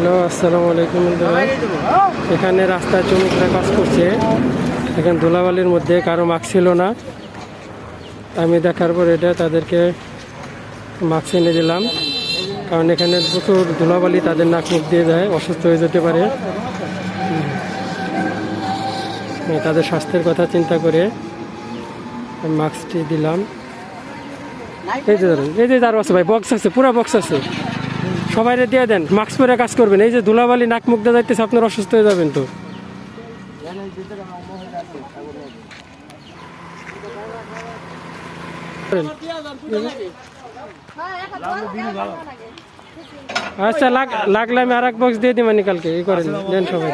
Hello, আসসালামু আলাইকুম এখানে রাস্তায় শ্রমিকরা কাজ করছে। এখানে ধুলাবালির মধ্যে কারও মাস্ক ছিল না। আমি দেখার পর এটা তাদেরকে মাস্ক এনে দিলাম। কারণ এখানে প্রচুর ধুলাবালি তাদের নাক মুখ দিয়ে যায়, অসুস্থ হয়ে যেতে পারে। তাদের স্বাস্থ্যের কথা চিন্তা করে মাস্কটি দিলাম। এই যে ধরুন, এই যে আরও আছে ভাই বক্স আছে, পুরো বক্স আছে। সবাই দিয়ে দেন, মাস্ক পরে কাজ করবেন। এই যে ধুলাবালি, নাক মুখ দিয়ে যাইতেছে, আপনার অসুস্থ হয়ে যাবেন তো। আচ্ছা লাগ লাগলে আমি আর এক বক্স দিয়ে দিই কালকে এই করেন, দেন সবাই।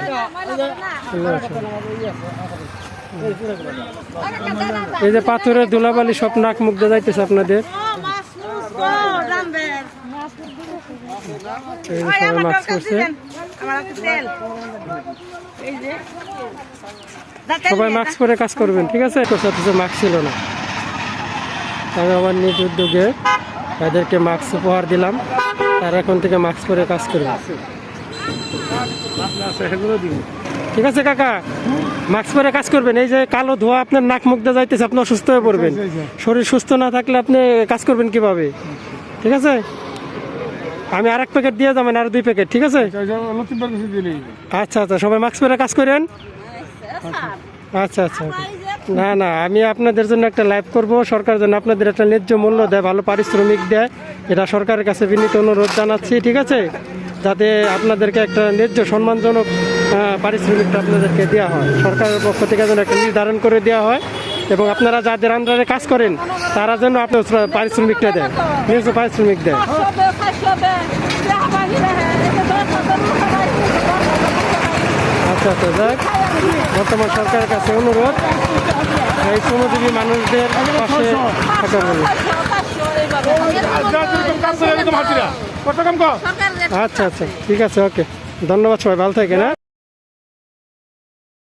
এই যে পাথরের ধুলাবালি, সব নাক মুখ দিয়ে যাইতেছে আপনাদের। মাস্ক করছে সবাই মাস্ক পরে কাজ করবেন ঠিক আছে? তো সাথে মাস্ক ছিল না। আমি আমার নিজ উদ্যোগে তাদেরকে মাস্ক উপহার দিলাম। তারা এখন থেকে মাস্ক পরে কাজ করবে। ঠিক আছে কাকা? মাস্ক পরে কাজ করবেন। এই যে কালো ধোয়া আপনার নাক মুখ দিয়ে যাইতেছে আপনি অসুস্থ হয়ে পড়বেন। শরীর সুস্থ না থাকলে আপনি কাজ করবেন কীভাবে? ঠিক আছে? আমি আর এক প্যাকেট দিয়ে যাবেন আর দুই প্যাকেট ঠিক আছে? আচ্ছা আচ্ছা সবাই মাস্ক পরে কাজ করেন। আচ্ছা আচ্ছা না না আমি আপনাদের জন্য একটা লাইভ করব। সরকার যেন আপনাদের একটা ন্যায্য মূল্য দেয় ভালো পারিশ্রমিক দেয়। এটা সরকারের কাছে বিনীত অনুরোধ জানাচ্ছি ঠিক আছে? যাতে আপনাদেরকে একটা ন্যায্য সম্মানজনক পারিশ্রমিকটা আপনাদেরকে দেওয়া হয়। সরকারের পক্ষ থেকে যেন একটা নির্ধারণ করে দেওয়া হয়। এবং আপনারা যাদের আন্ডারে কাজ করেন তারা যেন আপনার পারিশ্রমিকটা দেয় ন্যায্য পারিশ্রমিক দেয়। আচ্ছা আচ্ছা যাক। বর্তমান সরকারের কাছে অনুরোধ এই শ্রমজীবী মানুষদের পাশে থাকা বলে। আচ্ছা আচ্ছা ঠিক আছে ওকে। ধন্যবাদ সবাই ভালো থাকেন হ্যাঁ।